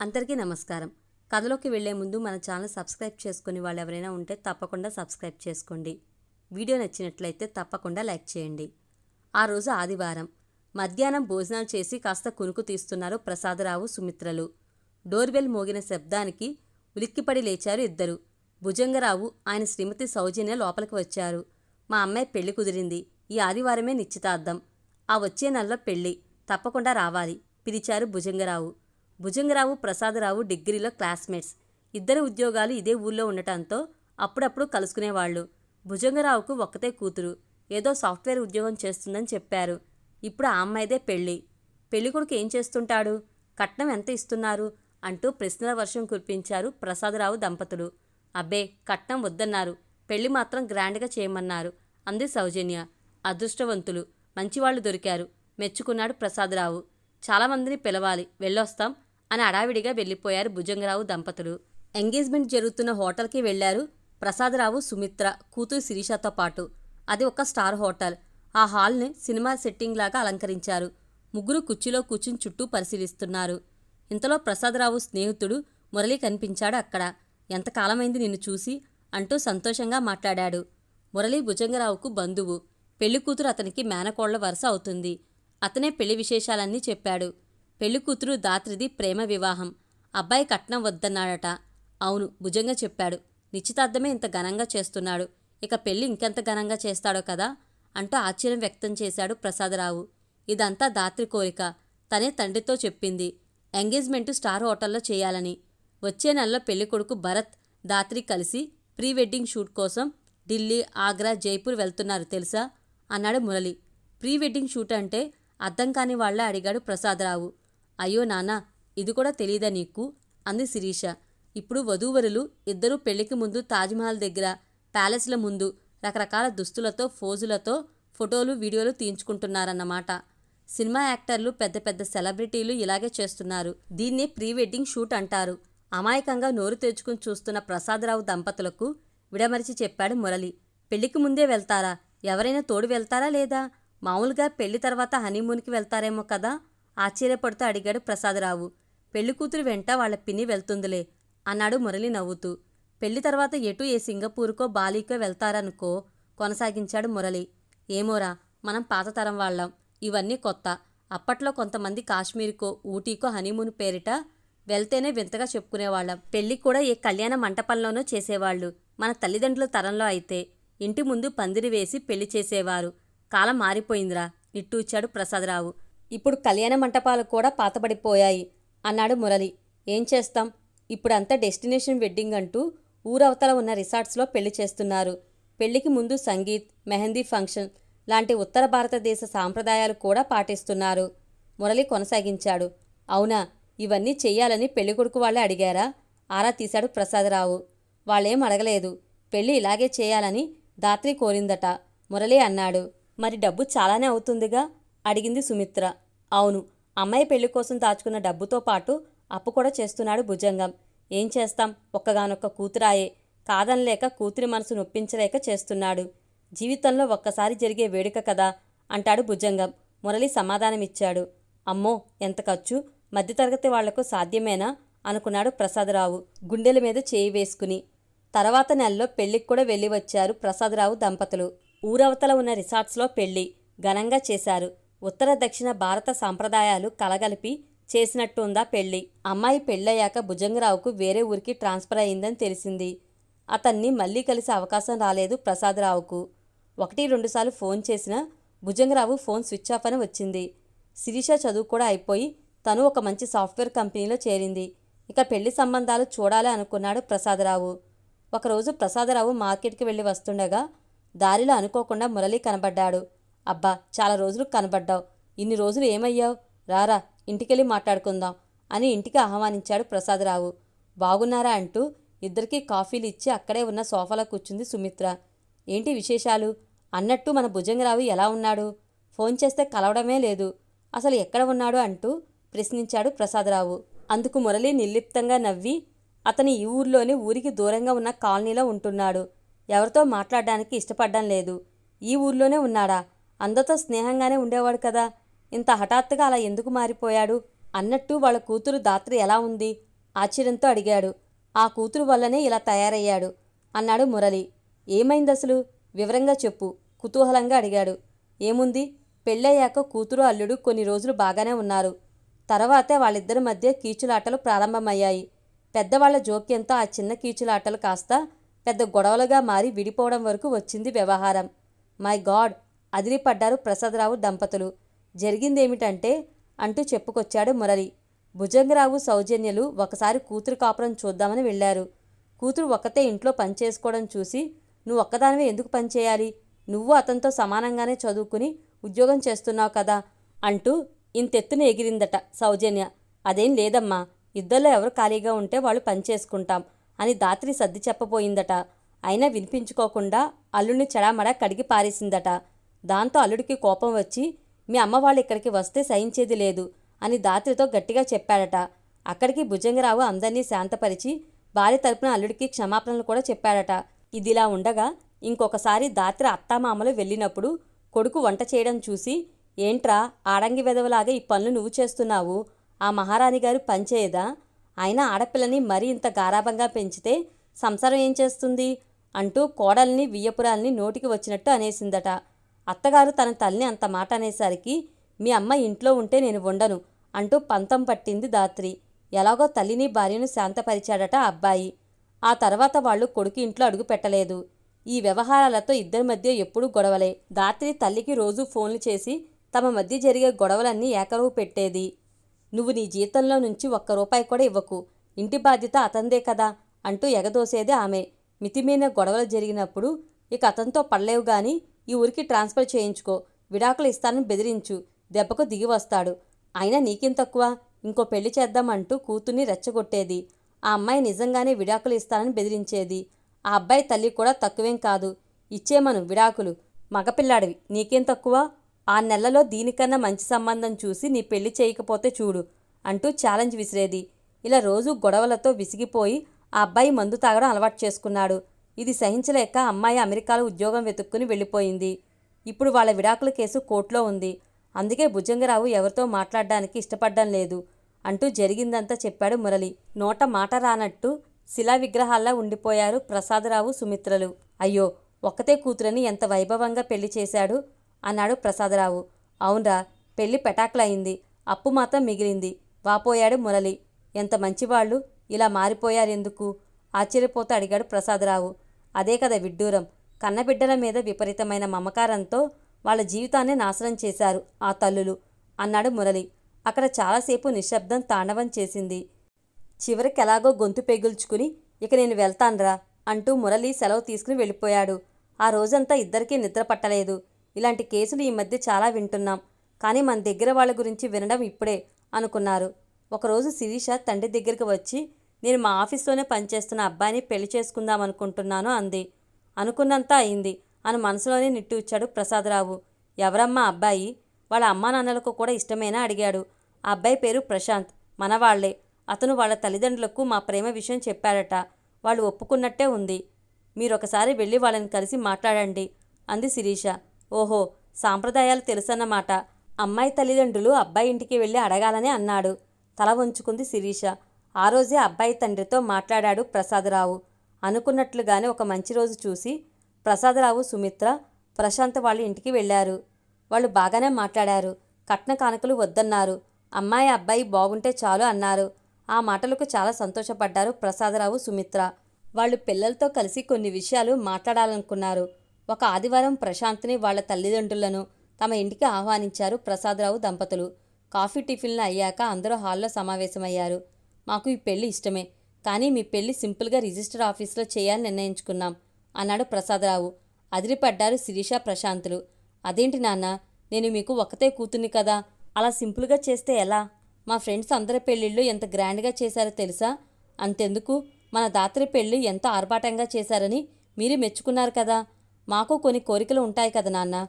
అందరికీ నమస్కారం. కథలోకి వెళ్ళే ముందు మన ఛానల్ సబ్స్క్రైబ్ చేసుకుని వాళ్ళు ఎవరైనా ఉంటే తప్పకుండా సబ్స్క్రైబ్ చేసుకోండి. వీడియో నచ్చినట్లయితే తప్పకుండా లైక్ చేయండి. ఆ రోజు ఆదివారం. మధ్యాహ్నం భోజనాలు చేసి కాస్త కునుకు తీస్తున్నారు ప్రసాదరావు సుమిత్రలు. డోర్బెల్ మోగిన శబ్దానికి ఉలిక్కిపడి లేచారు ఇద్దరు. భుజంగరావు ఆయన శ్రీమతి సౌజన్య లోపలికి వచ్చారు. మా అమ్మాయి పెళ్ళి కుదిరింది. ఈ ఆదివారమే నిశ్చితార్థం. ఆ వచ్చే నెలలో పెళ్ళి. తప్పకుండా రావాలి. పిలిచారు భుజంగరావు. భుజంగరావు ప్రసాదరావు డిగ్రీలో క్లాస్మేట్స్. ఇద్దరు ఉద్యోగాలు ఇదే ఊళ్ళో ఉండటంతో అప్పుడప్పుడు కలుసుకునేవాళ్ళు. భుజంగరావుకు ఒక్కతే కూతురు. ఏదో సాఫ్ట్వేర్ ఉద్యోగం చేస్తుందని చెప్పారు. ఇప్పుడు ఆ అమ్మాయిదే పెళ్ళి. పెళ్ళికొడుకు ఏం చేస్తుంటాడు? కట్నం ఎంత ఇస్తున్నారు? అంటూ ప్రశ్నల వర్షం కురిపించారు ప్రసాదరావు దంపతులు. అబ్బే కట్నం వద్దన్నారు. పెళ్ళి మాత్రం గ్రాండ్గా చేయమన్నారు. అంది సౌజన్య. అదృష్టవంతులు. మంచివాళ్ళు దొరికారు. మెచ్చుకున్నాడు ప్రసాదరావు. చాలామందిని పిలవాలి. వెళ్ళొస్తాం. అని అడావిడిగా వెళ్ళిపోయారు భుజంగరావు దంపతులు. ఎంగేజ్మెంట్ జరుగుతున్న హోటల్కి వెళ్ళారు ప్రసాదరావు సుమిత్ర కూతురు శిరీషతో పాటు. అది ఒక స్టార్ హోటల్. ఆ హాల్ని సినిమా సెట్టింగ్ లాగా అలంకరించారు. ముగ్గురు కుర్చీలో కూర్చుని చుట్టూ పరిశీలిస్తున్నారు. ఇంతలో ప్రసాదరావు స్నేహితుడు మురళి కనిపించాడు అక్కడ. ఎంతకాలమైంది నిన్ను చూసి? అంటూ సంతోషంగా మాట్లాడాడు. మురళి భుజంగరావుకు బంధువు. పెళ్ళి కూతురు అతనికి మేనకోళ్ళ వరుస అవుతుంది. అతనే పెళ్ళి విశేషాలన్నీ చెప్పాడు. పెళ్ళికూతురు దాత్రిది ప్రేమ వివాహం. అబ్బాయి కట్నం వద్దన్నాడట. అవును భుజంగా చెప్పాడు. నిశ్చితార్థమే ఇంత ఘనంగా చేస్తున్నాడు. ఇక పెళ్ళి ఇంకెంత ఘనంగా చేస్తాడో కదా? అంటూ ఆశ్చర్యం వ్యక్తం చేశాడు ప్రసాదరావు. ఇదంతా దాత్రి కోరిక. తనే తండ్రితో చెప్పింది. ఎంగేజ్మెంట్ స్టార్ హోటల్లో చేయాలని. వచ్చే నెలలో పెళ్ళికొడుకు భరత్ దాత్రి కలిసి ప్రీ వెడ్డింగ్ షూట్ కోసం ఢిల్లీ ఆగ్రా జైపూర్ వెళ్తున్నారు తెలుసా? అన్నాడు మురళి. ప్రీ వెడ్డింగ్ షూట్ అంటే అర్థం కాని వాళ్ళ అడిగాడు ప్రసాదరావు. అయ్యో నానా ఇది కూడా తెలీదా నీకు? అంది శిరీష. ఇప్పుడు వధూవరులు ఇద్దరూ పెళ్ళికి ముందు తాజ్మహల్ దగ్గర ప్యాలెస్ల ముందు రకరకాల దుస్తులతో ఫోజులతో ఫోటోలు వీడియోలు తీయించుకుంటున్నారన్నమాట. సినిమా యాక్టర్లు పెద్ద పెద్ద సెలబ్రిటీలు ఇలాగే చేస్తున్నారు. దీన్ని ప్రీ వెడ్డింగ్ షూట్ అంటారు. అమాయకంగా నోరు తెచ్చుకుని చూస్తున్న ప్రసాదరావు దంపతులకు విడమరిచి చెప్పాడు మురళి. పెళ్ళికి ముందే వెళ్తారా? ఎవరైనా తోడు వెళ్తారా లేదా? మామూలుగా పెళ్ళి తర్వాత హనీమూన్కి వెళ్తారేమో కదా? ఆశ్చర్యపడుతూ అడిగాడు ప్రసాదరావు. పెళ్ళి కూతురు వెంట వాళ్ళ పిన్ని వెళ్తుందిలే అన్నాడు మురళి నవ్వుతూ. పెళ్ళి తర్వాత ఎటు ఏ సింగపూర్కో బాలీకో వెళ్తారనుకో కొనసాగించాడు మురళి. ఏమోరా మనం పాత తరం వాళ్ళం. ఇవన్నీ కొత్త. అప్పట్లో కొంతమంది కాశ్మీర్కో ఊటీకో హనీమూన్ పేరిట వెళ్తేనే వింతగా చెప్పుకునేవాళ్ళం. పెళ్ళి కూడా ఏ కళ్యాణ మంటపంలోనో చేసేవాళ్ళు. మన తల్లిదండ్రుల తరంలో అయితే ఇంటి ముందు పందిరి వేసి పెళ్ళి చేసేవారు. కాలం మారిపోయిందిరా నిట్టూచాడు ప్రసాదరావు. ఇప్పుడు కళ్యాణ మంటపాలు కూడా పాతబడిపోయాయి అన్నాడు మురళి. ఏం చేస్తాం? ఇప్పుడంతా డెస్టినేషన్ వెడ్డింగ్ అంటూ ఊరవతల ఉన్న రిసార్ట్స్లో పెళ్ళి చేస్తున్నారు. పెళ్ళికి ముందు సంగీత్ మెహందీ ఫంక్షన్ లాంటి ఉత్తర భారతదేశ సాంప్రదాయాలు కూడా పాటిస్తున్నారు. మురళి కొనసాగించాడు. అవునా? ఇవన్నీ చెయ్యాలని పెళ్ళికొడుకు వాళ్ళే అడిగారా? ఆరా తీశాడు ప్రసాదరావు. వాళ్ళేం అడగలేదు. పెళ్ళి ఇలాగే చేయాలని దాత్రి కోరిందట. మురళి అన్నాడు. మరి డబ్బు చాలానే అవుతుందిగా? అడిగింది సుమిత్ర. అవును అమ్మాయి పెళ్ళి కోసం దాచుకున్న డబ్బుతో పాటు అప్పు కూడా చేస్తున్నాడు భుజంగం. ఏం చేస్తాం? ఒక్కగానొక్క కూతురాయే. కాదనలేక కూతురి మనసు నొప్పించలేక చేస్తున్నాడు. జీవితంలో ఒక్కసారి జరిగే వేడుక కదా అంటాడు భుజంగం. మురళి సమాధానమిచ్చాడు. అమ్మో ఎంత ఖర్చు? మధ్యతరగతి వాళ్ళకు సాధ్యమేనా? అనుకున్నాడు ప్రసాదరావు గుండెల మీద చేయి వేసుకుని. తర్వాత నెలలో పెళ్ళికి కూడా వెళ్ళి వచ్చారు ప్రసాదరావు దంపతులు. ఊరవతల ఉన్న రిసార్ట్స్లో పెళ్ళి ఘనంగా చేశారు. ఉత్తర దక్షిణ భారత సాంప్రదాయాలు కలగలిపి చేసినట్టు ఉందా అమ్మాయి పెళ్ళయ్యాక భుజంగరావుకు వేరే ఊరికి ట్రాన్స్ఫర్ అయిందని తెలిసింది. అతన్ని మళ్ళీ కలిసే అవకాశం రాలేదు ప్రసాదరావుకు. ఒకటి రెండుసార్లు ఫోన్ చేసినా భుజంగరావు ఫోన్ స్విచ్ ఆఫ్ అని వచ్చింది. శిరీష చదువు కూడా అయిపోయి తను ఒక మంచి సాఫ్ట్వేర్ కంపెనీలో చేరింది. ఇక పెళ్ళి సంబంధాలు చూడాలి అనుకున్నాడు ప్రసాదరావు. ఒకరోజు ప్రసాదరావు మార్కెట్కి వెళ్ళి వస్తుండగా దారిలో అనుకోకుండా మురళి కనబడ్డాడు. అబ్బా చాలా రోజులు కనబడ్డావు. ఇన్ని రోజులు ఏమయ్యావు? రారా ఇంటికెళ్ళి మాట్లాడుకుందాం అని ఇంటికి ఆహ్వానించాడు ప్రసాదరావు. బాగున్నారా అంటూ ఇద్దరికీ కాఫీలు ఇచ్చి అక్కడే ఉన్న సోఫాలో కూర్చుంది సుమిత్ర. ఏంటి విశేషాలు? అన్నట్టు మన భుజంగరావు ఎలా ఉన్నాడు? ఫోన్ చేస్తే కలవడమే లేదు. అసలు ఎక్కడ ఉన్నాడు అంటూ ప్రశ్నించాడు ప్రసాదరావు. అందుకు మురళి నిర్లిప్తంగా నవ్వి అతని ఈ ఊర్లోనే ఊరికి దూరంగా ఉన్న కాలనీలో ఉంటున్నాడు. ఎవరితో మాట్లాడడానికి ఇష్టపడడం లేదు. ఈ ఊర్లోనే ఉన్నాడా? అందరితో స్నేహంగానే ఉండేవాడు కదా. ఇంత హఠాత్తుగా అలా ఎందుకు మారిపోయాడు? అన్నట్టు వాళ్ళ కూతురు దాత్రి ఎలా ఉంది? ఆశ్చర్యంతో అడిగాడు. ఆ కూతురు వల్లనే ఇలా తయారయ్యాడు అన్నాడు మురళి. ఏమైంది అసలు వివరంగా చెప్పు కుతూహలంగా అడిగాడు. ఏముంది? పెళ్ళయ్యాక కూతురు అల్లుడు కొన్ని రోజులు బాగానే ఉన్నారు. తర్వాతే వాళ్ళిద్దరి మధ్య కీచులాటలు ప్రారంభమయ్యాయి. పెద్దవాళ్ళ జోక్యంతో ఆ చిన్న కీచులాటలు కాస్త పెద్ద గొడవలుగా మారి విడిపోవడం వరకు వచ్చింది వ్యవహారం. My God! అదిరిపడ్డారు ప్రసాదరావు దంపతులు. జరిగిందేమిటంటే అంటూ చెప్పుకొచ్చాడు మురళి. భుజంగరావు సౌజన్యలు ఒకసారి కూతురు కాపురం చూద్దామని వెళ్ళారు. కూతురు ఒక్కతే ఇంట్లో పనిచేసుకోవడం చూసి నువ్వు ఒక్కదానివే ఎందుకు పనిచేయాలి నువ్వు అతనితో సమానంగానే చదువుకుని ఉద్యోగం చేస్తున్నావు కదా అంటూ ఇంతెత్తున ఎగిరిందట సౌజన్య. అదేం లేదమ్మా ఇద్దరిలో ఎవరు ఖాళీగా ఉంటే వాళ్ళు పనిచేసుకుంటాం అని దాత్రి సర్ది చెప్పబోయిందట. అయినా వినిపించుకోకుండా అల్లుణ్ణి చెడామడా కడిగి పారేసిందట. దాంతో అల్లుడికి కోపం వచ్చి మీ అమ్మ వాళ్ళు ఇక్కడికి వస్తే సహించేది లేదు అని దాత్రితో గట్టిగా చెప్పాడట. అక్కడికి భుజంగరావు అందరినీ శాంతపరిచి భార్య తరపున అల్లుడికి క్షమాపణలు కూడా చెప్పాడట. ఇదిలా ఉండగా ఇంకొకసారి దాత్రి అత్తామామలు వెళ్ళినప్పుడు కొడుకు వంట చేయడం చూసి ఏంట్రా ఆడంగి వెదవలాగా ఈ పనులు నువ్వు చేస్తున్నావు? ఆ మహారాణి గారు పనిచేయదా అయినా ఆడపిల్లని మరీ ఇంత గారాభంగా పెంచితే సంసారం ఏం చేస్తుంది అంటూ కోడల్ని వియ్యపురాల్ని నోటికి వచ్చినట్టు అనేసిందట. అత్తగారు తన తల్లిని అంత మాట అనేసరికి మీ అమ్మ ఇంట్లో ఉంటే నేను ఉండను అంటూ పంతం పట్టింది దాత్రి. ఎలాగో తల్లిని భార్యను శాంతపరిచాడట అబ్బాయి. ఆ తర్వాత వాళ్ళు కొడుకు ఇంట్లో అడుగు పెట్టలేదు. ఈ వ్యవహారాలతో ఇద్దరి మధ్య ఎప్పుడూ గొడవలే. దాత్రి తల్లికి రోజు ఫోన్లు చేసి తమ మధ్య జరిగే గొడవలన్నీ ఏకరువు పెట్టేది. నువ్వు నీ జీతంలో నుంచి ఒక్క రూపాయి కూడా ఇవ్వకు. ఇంటి బాధ్యత అతందే కదా అంటూ ఎగదోసేదే ఆమె. మితిమీన గొడవలు జరిగినప్పుడు ఇక అతనితో పడలేవు గాని ఈ ఊరికి ట్రాన్స్ఫర్ చేయించుకో. విడాకులు ఇస్తానని బెదిరించు. దెబ్బకు దిగి వస్తాడు. అయినా నీకేం తక్కువ? ఇంకో పెళ్ళి చేద్దామంటూ కూతుర్ని రెచ్చగొట్టేది. ఆ అమ్మాయి నిజంగానే విడాకులు ఇస్తానని బెదిరించేది. ఆ అబ్బాయి తల్లి కూడా తక్కువేం కాదు. ఇచ్చేమను విడాకులు. మగపిల్లాడివి. నీకేం తక్కువ? ఆ నెలలో దీనికన్నా మంచి సంబంధం చూసి నీ పెళ్ళి చేయకపోతే చూడు అంటూ ఛాలెంజ్ విసిరేది. ఇలా రోజు గొడవలతో విసిగిపోయి ఆ అబ్బాయి మందు తాగడం అలవాటు చేసుకున్నాడు. ఇది సహించలేక అమ్మాయి అమెరికాలో ఉద్యోగం వెతుక్కుని వెళ్ళిపోయింది. ఇప్పుడు వాళ్ళ విడాకుల కేసు కోర్టులో ఉంది. అందుకే భుజంగరావు ఎవరితో మాట్లాడడానికి ఇష్టపడడం లేదు. అంటూ జరిగిందంతా చెప్పాడు మురళి. నోట మాట రానట్టు శిలా విగ్రహాల్లా ఉండిపోయారు ప్రసాదరావు సుమిత్రలు. అయ్యో ఒక్కతే కూతురని ఎంత వైభవంగా పెళ్ళి చేశాడు? అన్నాడు ప్రసాదరావు. అవునరా పెళ్ళి పెటాకులయింది. అప్పు మాత్రం మిగిలింది. వాపోయాడు మురళి. ఎంత మంచివాళ్ళు. ఇలా మారిపోయారెందుకు? ఆశ్చర్యపోతూ అడిగాడు ప్రసాదరావు. అదే కదా విడ్డూరం. కన్నబిడ్డల మీద విపరీతమైన మమకారంతో వాళ్ళ జీవితాన్ని నాశనం చేశారు ఆ తల్లులు అన్నాడు మురళి. అక్కడ చాలాసేపు నిశ్శబ్దం తాండవం చేసింది. చివరికి ఎలాగో గొంతు పెగుల్చుకుని ఇక నేను వెళ్తాన్రా అంటూ మురళి సెలవు తీసుకుని వెళ్ళిపోయాడు. ఆ రోజంతా ఇద్దరికీ నిద్ర పట్టలేదు. ఇలాంటి కేసులు ఈ మధ్య చాలా వింటున్నాం. కానీ మన దగ్గర వాళ్ళ గురించి వినడం ఇప్పుడే అనుకున్నారు. ఒకరోజు శిరీష తండ్రి దగ్గరికి వచ్చి నేను మా ఆఫీస్లోనే పనిచేస్తున్న అబ్బాయిని పెళ్ళి చేసుకుందాం అనుకుంటున్నాను అంది. అనుకున్నంత అయింది. అని మనసులోనే నిట్టూర్చాడు ప్రసాదరావు. ఎవరమ్మా అబ్బాయి? వాళ్ళ అమ్మా నాన్నలకు కూడా ఇష్టమేనా అడిగాడు. ఆ అబ్బాయి పేరు ప్రశాంత్. మనవాళ్ళే. అతను వాళ్ళ తల్లిదండ్రులకు మా ప్రేమ విషయం చెప్పాడట. వాళ్ళు ఒప్పుకున్నట్టే ఉంది. మీరొకసారి వెళ్ళి వాళ్ళని కలిసి మాట్లాడండి అంది శిరీష. ఓహో సాంప్రదాయాలు తెలుసన్నమాట. అమ్మాయి తల్లిదండ్రులు అబ్బాయి ఇంటికి వెళ్ళి అడగాలని అన్నాడు. తల వంచుకుంది శిరీష. ఆ రోజే అబ్బాయి తండ్రితో మాట్లాడాడు ప్రసాదరావు. అనుకున్నట్లుగానే ఒక మంచి రోజు చూసి ప్రసాదరావు సుమిత్ర ప్రశాంత్ వాళ్ళ ఇంటికి వెళ్ళారు. వాళ్ళు బాగానే మాట్లాడారు. కట్న కానుకలు వద్దన్నారు. అమ్మాయి అబ్బాయి బాగుంటే చాలు అన్నారు. ఆ మాటలకు చాలా సంతోషపడ్డారు ప్రసాదరావు సుమిత్ర. వాళ్ళు పిల్లలతో కలిసి కొన్ని విషయాలు మాట్లాడాలనుకున్నారు. ఒక ఆదివారం ప్రశాంత్ని వాళ్ళ తల్లిదండ్రులను తమ ఇంటికి ఆహ్వానించారు ప్రసాదరావు దంపతులు. కాఫీ టిఫిన్లు అయ్యాక అందరూ హాల్లో సమావేశమయ్యారు. మాకు ఈ పెళ్ళి ఇష్టమే. కానీ మీ పెళ్ళి సింపుల్గా రిజిస్టర్ ఆఫీస్లో చేయాలని నిర్ణయించుకున్నాం అన్నాడు ప్రసాదరావు. అదిరిపడ్డారు శిరీష ప్రశాంతులు. అదేంటి నాన్న నేను మీకు ఒకతే కూతుర్ని కదా? అలా సింపుల్గా చేస్తే ఎలా? మా ఫ్రెండ్స్ అందరి పెళ్ళిళ్ళు ఎంత గ్రాండ్గా చేశారో తెలుసా? అంతెందుకు? మన దాత్రి పెళ్ళి ఎంత ఆర్భాటంగా చేశారని మీరు మెచ్చుకున్నారు కదా? మాకు కొన్ని కోరికలు ఉంటాయి కదా నాన్న.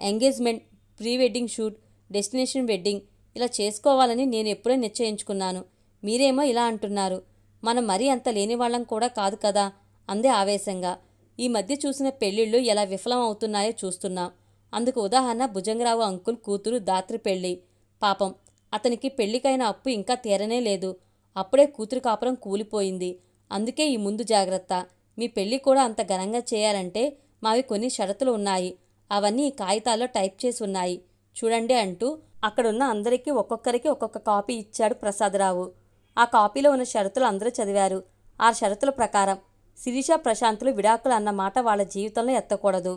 Engagement pre wedding shoot destination wedding ఇలా చేసుకోవాలని నేను ఎప్పుడో నిశ్చయించుకున్నాను. మీరేమో ఇలా అంటున్నారు. మనం మరీ అంత లేని వాళ్ళం కూడా కాదు కదా? అందే ఆవేశంగా. ఈ మధ్య చూసిన పెళ్ళిళ్ళు ఎలా విఫలం అవుతున్నాయో చూస్తున్నాం. అందుకు ఉదాహరణ భుజంగరావు అంకుల్ కూతురు దాత్రి పెళ్ళి. పాపం అతనికి పెళ్ళికైన అప్పు ఇంకా తీరనే లేదు. అప్పుడే కూతురు కాపురం కూలిపోయింది. అందుకే ఈ ముందు జాగ్రత్త. మీ పెళ్ళి కూడా అంత ఘనంగా చేయాలంటే మావి కొన్ని షరతులు ఉన్నాయి. అవన్నీ ఈ కాగితాల్లో టైప్ చేసి ఉన్నాయి. చూడండి అంటూ అక్కడున్న అందరికీ ఒక్కొక్కరికి ఒక్కొక్క కాపీ ఇచ్చాడు ప్రసాదరావు. ఆ కాపీలో ఉన్న షరతులు అందరూ చదివారు. ఆ షరతుల ప్రకారం శిరీష ప్రశాంతులు విడాకులు అన్న మాట వాళ్ళ జీవితంలో ఎత్తకూడదు.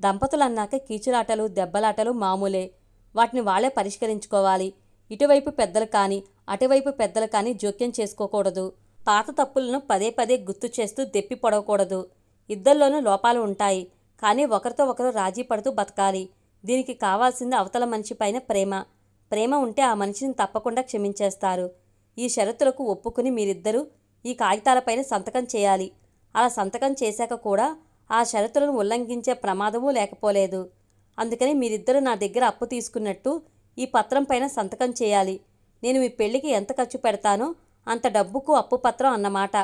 దంపతులు అన్నాక కీచులాటలు దెబ్బలాటలు మామూలే. వాటిని వాళ్ళే పరిష్కరించుకోవాలి. ఇటువైపు పెద్దలు కానీ అటువైపు పెద్దలు కానీ జోక్యం చేసుకోకూడదు. పాత తప్పులను పదే పదే గుర్తు చేస్తూ దెప్పి పొడవకూడదు. ఇద్దరిలోనూ లోపాలు ఉంటాయి. కానీ ఒకరితో ఒకరు రాజీ పడుతూ బతకాలి. దీనికి కావాల్సింది అవతల మనిషి పైన ప్రేమ. ప్రేమ ఉంటే ఆ మనిషిని తప్పకుండా క్షమించేస్తారు. ఈ షరతులకు ఒప్పుకుని మీరిద్దరూ ఈ కాగితాలపైన సంతకం చేయాలి. అలా సంతకం చేశాక కూడా ఆ షరతులను ఉల్లంఘించే ప్రమాదమూ లేకపోలేదు. అందుకని మీరిద్దరూ నా దగ్గర అప్పు తీసుకున్నట్టు ఈ పత్రం పైన సంతకం చేయాలి. నేను మీ పెళ్ళికి ఎంత ఖర్చు పెడతానో అంత డబ్బుకు అప్పు పత్రం అన్నమాట.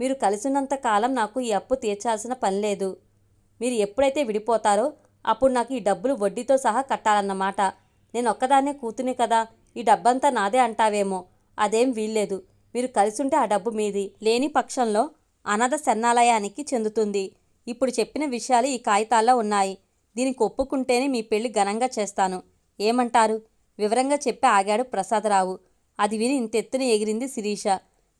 మీరు కలిసినంత కాలం నాకు ఈ అప్పు తీర్చాల్సిన పని లేదు. మీరు ఎప్పుడైతే విడిపోతారో అప్పుడు నాకు ఈ డబ్బులు వడ్డీతో సహా కట్టాలన్నమాట. నేను ఒక్కదాన్నే కూతునే కదా ఈ డబ్బంతా నాదే అంటావేమో. అదేం వీల్లేదు. మీరు కలిసుంటే ఆ డబ్బు మీది. లేని పక్షంలో అనాథ శరణాలయానికి చెందుతుంది. ఇప్పుడు చెప్పిన విషయాలు ఈ కాగితాల్లో ఉన్నాయి. దీనికి ఒప్పుకుంటేనే మీ పెళ్ళి ఘనంగా చేస్తాను. ఏమంటారు? వివరంగా చెప్పి ఆగాడు ప్రసాదరావు. అది విని ఇంతెత్తున ఎగిరింది శిరీష.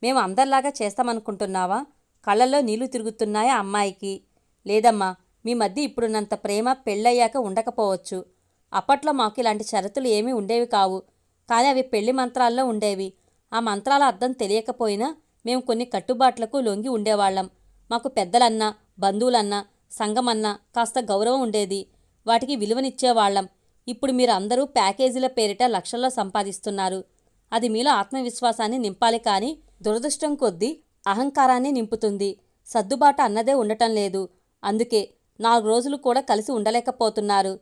మేము అందరిలాగా చేస్తామనుకుంటున్నావా? కళ్ళల్లో నీళ్ళు తిరుగుతున్నాయా అమ్మాయికి? లేదమ్మా మీ మధ్య ఇప్పుడున్నంత ప్రేమ పెళ్ళయ్యాక ఉండకపోవచ్చు. అప్పట్లో మాకు ఇలాంటి షరతులు ఏమీ ఉండేవి కావు. కానీ అవి పెళ్ళి మంత్రాల్లో ఉండేవి. ఆ మంత్రాల అర్థం తెలియకపోయినా మేము కొన్ని కట్టుబాట్లకు లొంగి ఉండేవాళ్ళం. మాకు పెద్దలన్నా బంధువులన్నా సంఘమన్నా కాస్త గౌరవం ఉండేది. వాటికి విలువనిచ్చేవాళ్ళం. ఇప్పుడు మీరు అందరూ ప్యాకేజీల పేరిట లక్షల్లో సంపాదిస్తున్నారు. అది మీలో ఆత్మవిశ్వాసాన్ని నింపాలి కానీ దురదృష్టం కొద్దీ అహంకారాన్ని నింపుతుంది. సర్దుబాటు అన్నదే ఉండటం లేదు. అందుకే నాలుగు రోజులు కూడా కలిసి ఉండలేకపోతున్నారు.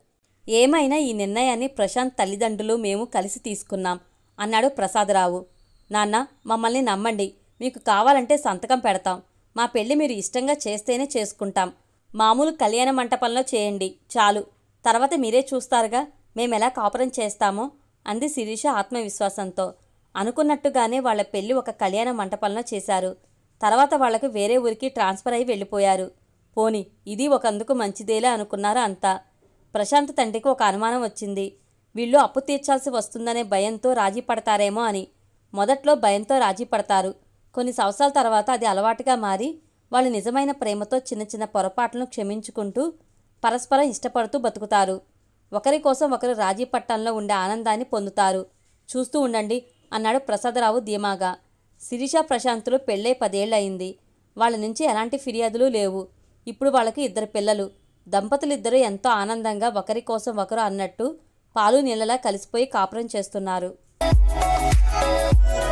ఏమైనా ఈ నిర్ణయాన్ని ప్రశాంత్ తల్లిదండ్రులు మేము కలిసి తీసుకున్నాం అన్నాడు ప్రసాదరావు. నాన్న మమ్మల్ని నమ్మండి. మీకు కావాలంటే సంతకం పెడతాం. మా పెళ్ళి మీరు ఇష్టంగా చేస్తేనే చేసుకుంటాం. మామూలు కళ్యాణ మంటపంలో చేయండి. చాలు. తర్వాత మీరే చూస్తారుగా మేమెలా కాపురం చేస్తామో? అంది శిరీష ఆత్మవిశ్వాసంతో. అనుకున్నట్టుగానే వాళ్ళ పెళ్ళి ఒక కళ్యాణ మంటపంలో చేశారు. తర్వాత వాళ్ళకు వేరే ఊరికి ట్రాన్స్ఫర్ అయి వెళ్ళిపోయారు. పోని ఇది ఒకందుకు మంచిదేలే అనుకున్నారు అంతా? ప్రశాంత్ తండ్రికి ఒక అనుమానం వచ్చింది. వీళ్ళు అప్పు తీర్చాల్సి వస్తుందనే భయంతో రాజీ పడతారేమో అని. మొదట్లో భయంతో రాజీ పడతారు. కొన్ని సంవత్సరాల తర్వాత అది అలవాటుగా మారి వాళ్ళు నిజమైన ప్రేమతో చిన్న చిన్న పొరపాట్లను క్షమించుకుంటూ పరస్పరం ఇష్టపడుతూ బతుకుతారు. ఒకరి కోసం ఒకరు రాజీ పట్టణంలో ఉండే ఆనందాన్ని పొందుతారు. చూస్తూ ఉండండి అన్నాడు ప్రసాదరావు ధీమాగా. శిరీష ప్రశాంతులు పెళ్ళై పదేళ్ళయింది వాళ్ళ నుంచి ఎలాంటి ఫిర్యాదులు లేవు. ఇప్పుడు వాళ్ళకి ఇద్దరు పిల్లలు. దంపతులిద్దరూ ఎంతో ఆనందంగా ఒకరి కోసం ఒకరు అన్నట్టు పాలు నీళ్ళలా కలిసిపోయి కాపురం చేస్తున్నారు. Música